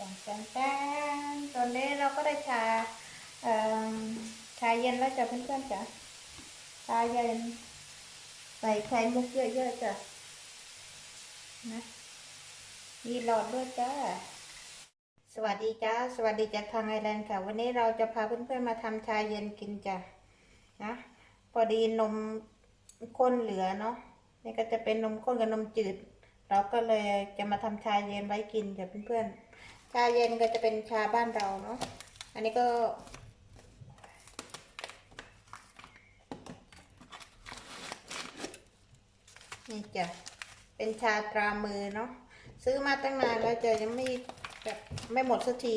แตนแตนตอนนี้เราก็ได้ชาเอ่อชาเย็นแล้วจ้ะเพื่อนๆจ้ะชาเย็นใส่ไข่มุกเยอะๆจ้ะนะมีหลอดด้วยจ้าสวัสดีจ้าสวัสดีจากทางไอแลนด์ค่ะ วันนี้เราจะพาเพื่อนๆมาทำชาเย็นกินจ้ะนะพอดีนมข้นเหลือเนาะนี่ก็จะเป็นนมข้นกับนมจืด เราก็เลยจะมาทำชาเย็นไว้กินจ้ะเพื่อนๆ ชาเย็นก็จะเป็นชาบ้านเราเนาะ อันนี้ก็ นี่จ้ะ เป็นชาตรามือเนาะ ซื้อมาตั้งนานแล้วจะยังไม่แบบไม่หมดสักที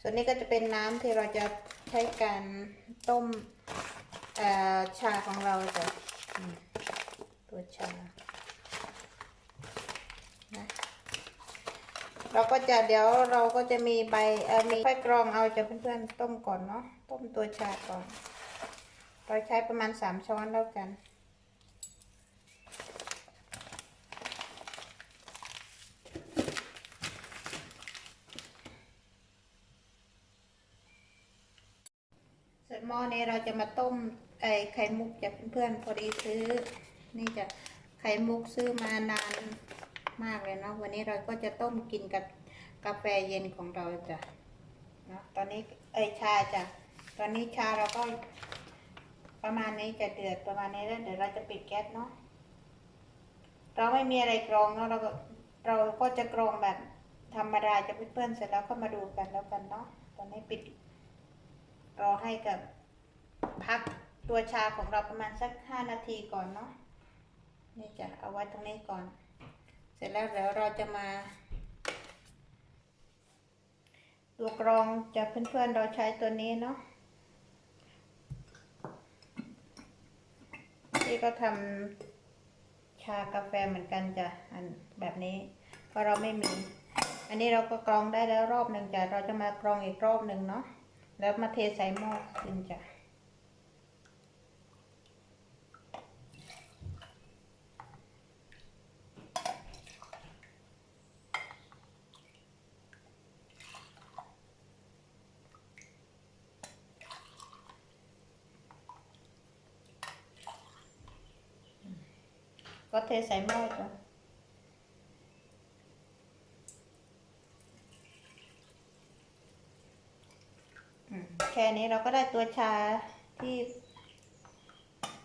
ส่วนนี้ก็จะเป็นน้ำที่เราจะใช้การต้มชาของเราจ้ะตัวชา นะ เราก็จะเดี๋ยวเราก็จะมีใบเออมีไฟกรองเอาจะเพื่อนๆต้มก่อนเนาะต้มตัวชาก่อน เราใช้ประมาณสามช้อนแล้วกันส่วนหม้อนี้เราจะมาต้มไอไข่มุกจากเพื่อนๆพอดีซื้อ นี่จะไข่มุกซื้อมานาน มากเลยเนาะวันนี้เราก็จะต้มกินกับกาแฟเย็นของเราจ้ะเนาะตอนนี้ไอยชาจ้ะตอนนี้ชาเราก็ประมาณนี้จะเดือดประมาณนี้แล้วเดี๋ยวเราจะปิดแก๊สเนาะเราไม่มีอะไรกรองเนาะเราก็เราก็จะกรองแบบธรรมดาจะเพื่อนๆเสร็จแล้วก็มาดูกันแล้วกันเนาะตอนนี้ปิดรอให้กับพักตัวชาของเราประมาณสักห้านาทีก่อนเนาะนี่จะเอาไว้ตรงนี้ก่อน เสร็จแล้วเดี๋ยวเราจะมาตัวกรองจะเพื่อนๆเราใช้ตัวนี้เนาะที่ก็ทำชากาแฟเหมือนกันจ้ะอันแบบนี้เพราะเราไม่มี อันนี้เราก็กรองได้แล้วรอบหนึ่งจ้ะเราจะมากรองอีกรอบหนึ่งเนาะแล้วมาเทใส่หม้อกินจ้ะ ก็เทใส่หม้อจ้ะแค่นี้เราก็ได้ตัวชาที่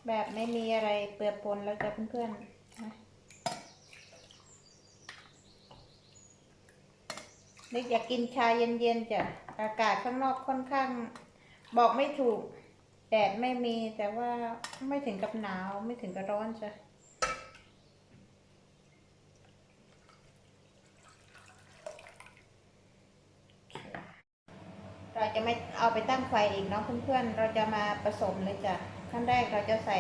แบบไม่มีอะไรเปื้อนปนแล้วจ้ะเพื่อนๆนะนึกอยากกินชาเย็นๆจ้ะอากาศข้างนอกค่อนข้าง บอกไม่ถูก แดดไม่มีแต่ว่าไม่ถึงกับหนาวไม่ถึงกับร้อนจ้ะ เรา จะไม่เอาไปตั้งไฟอีกเนาะเพื่อนๆ เราจะมาผสมเลยจ้ะขั้นแรกเราจะใส่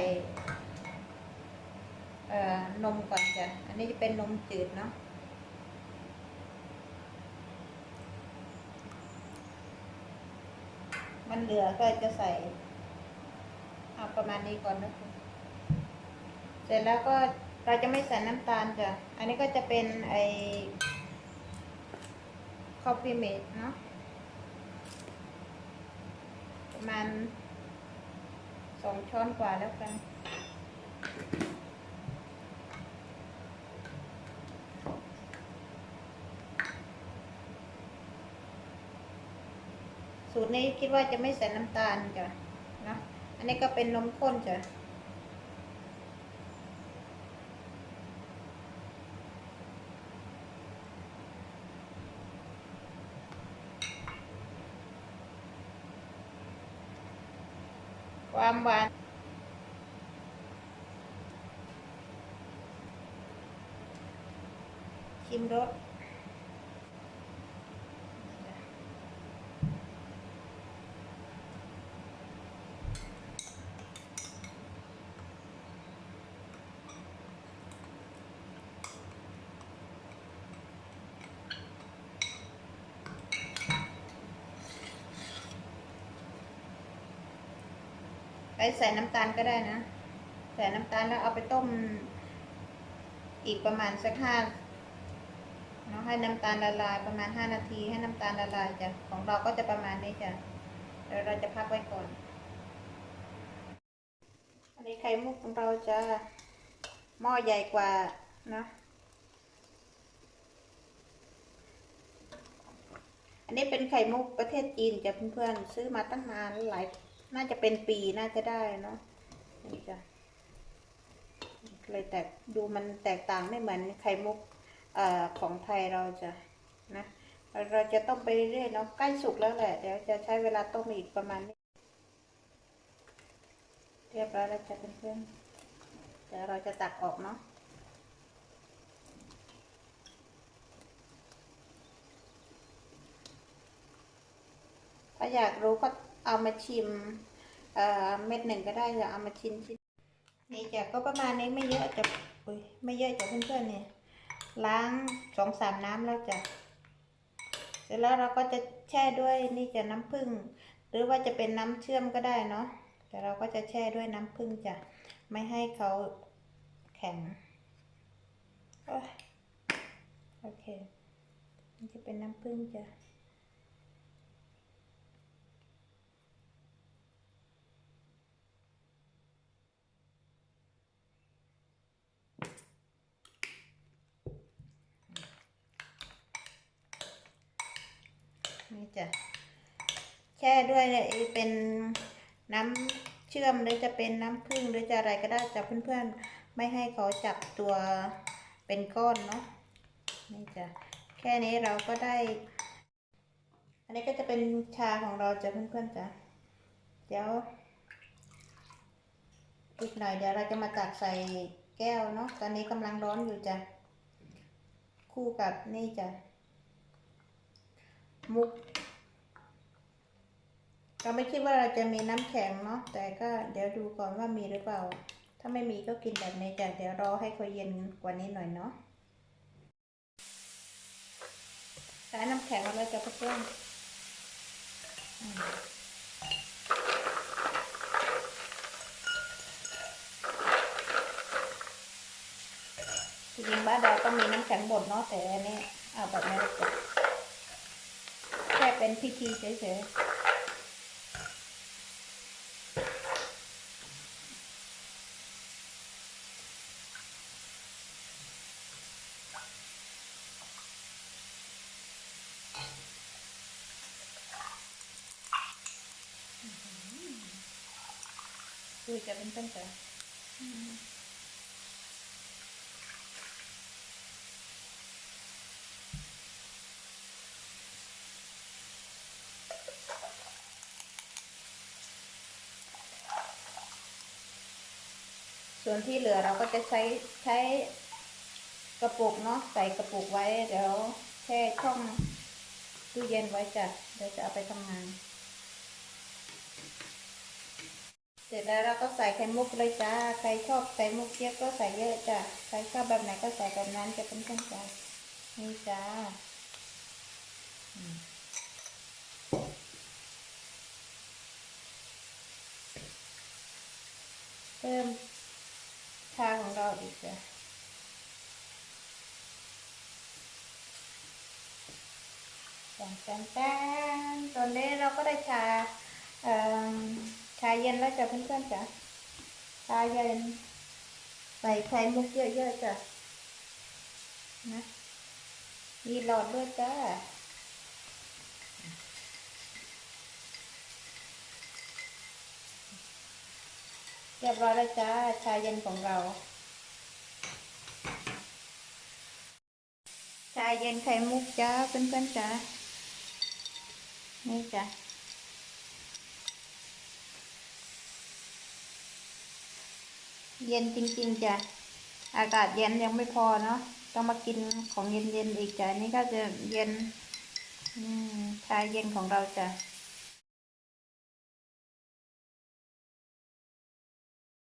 เอ่อนมก่อนจ้ะ อันนี้จะเป็นนมจืดเนาะมันเหลือก็จะใส่ เอาประมาณนี้ก่อนนะคุณเสร็จแล้วก็เราจะไม่ใส่น้ำตาลจ้ะ อันนี้ก็จะเป็นไอคอฟฟี่เมดเนาะ ประมาณสองช้อนกว่าแล้วกันสูตรนี้คิดว่าจะไม่ใส่น้ำตาลจ้ะนะอันนี้ก็เป็นนมข้นจ้ะ ความหวานชิมรส ใส่น้ำตาลก็ได้นะ ใส่น้ำตาลแล้วเอาไปต้ม อีกประมาณสักห้าเนาะให้น้ำตาลละลายประมาณ5นาทีให้น้ำตาลละลายจ้ะของเราก็จะประมาณนี้จ้ะเดี๋ยวเราจะพักไว้ก่อน อันนี้ไข่มุกของเราจะหม้อใหญ่กว่านะอันนี้เป็นไข่มุกประเทศจีนจ้ะเพื่อนๆซื้อมาตั้งนานหลาย น่าจะเป็นปีน่าจะได้เนาะนี่จ้ะเลยแตกดูมันแตกต่างไม่เหมือนไข่มุกอของไทยเราจะนะเราเราจะต้มไปเรื่อยๆเนาะใกล้สุกแล้วแหละเดี๋ยวจะใช้เวลาต้มอีกประมาณนี้เรียบร้อยแล้วจ้ะเพื่อนๆเดี๋ยวเราจะตักออกเนาะถ้าอยากรู้ก็ เอามาชิมเอ่อเม็ดหนึ่งก็ได้จะเอามาชิมชิ้นนี่จะก็ประมาณนี้ไม่เยอะจะอุ้ยไม่เยอะจะเพื่อนๆเนี่ยล้างสองสามน้ำแล้วจะเสร็จแล้วเราก็จะแช่ด้วยนี่จะน้ำผึ้งหรือว่าจะเป็นน้ำเชื่อมก็ได้เนาะแต่เราก็จะแช่ด้วยน้ำผึ้งจะไม่ให้เขาแข็งโอ้ยโอเคนี่จะเป็นน้ำผึ้งจ้ะ นี่จ้ะแช่ด้วยเนี่ยไอเป็นน้ำเชื่อมหรือจะเป็นน้ำผึ้งหรือจะอะไรก็ได้จ้ะเพื่อนๆ ไม่ให้เขาจับตัวเป็นก้อนเนาะนี่จ้ะแค่นี้เราก็ได้ อันนี้ก็จะเป็นชาของเราจ้ะเพื่อนๆจ้ะเดี๋ยวอีกหน่อยเดี๋ยวเราจะมาตักใส่แก้วเนาะตอนนี้กำลังร้อนอยู่จ้ะคู่กับนี่จ้ะ มุก เราไม่คิดว่าเราจะมีน้ำแข็งเนาะ แต่ก็เดี๋ยวดูก่อนว่ามีหรือเปล่า ถ้าไม่มีก็กินแบบนี้จ้ะเดี๋ยวรอให้เขาเย็นกว่านี้หน่อยเนาะใช้น้ำแข็งมาแล้วจะเพื่อนอืมจริงๆบ้านเราต้องมีน้ำแข็งบดเนาะแต่อันนี้เอาแบบนี้เลยจ้ะ เป็นพิธีเฉยๆคุยจะเป็นต้นจ้ะ ส่วนที่เหลือเราก็จะใช้ใช้กระปุกเนาะใส่กระปุกไว้เดี๋ยวแช่ช่องตู้เย็นไว้จ้ะเดี๋ยวจะเอาไปทำงาน เสร็จแล้วเราก็ใส่ไข่มุกเลยจ้าใครชอบไข่มุกเยอะก็ใส่เยอะจ้ะใครชอบแบบไหนก็ใส่แบบนั้นจะเป็นเพื่นจ้านี่จ้าเพิ่มาของเราอีกจ้ะแตนแตนแตนตอนนี้เราก็ได้ชาชาเย็นแล้วจ้ะเพื่อนๆจ้ะชาเย็นใส่ไข่มุกเยอะๆจ้ะนะมีหลอดด้วยจ้า เรียบร้อยแล้วจ้าชาเย็นของเรา ชาเย็นไข่มุกจ้าเพื่อนๆจ้านี่จ้ะเย็นจริงๆจ้ะอากาศเย็นยังไม่พอเนาะต้องมากินของเย็นๆอีกจ้ะนี่ก็จะเย็นชาเย็นของเราจ้ะ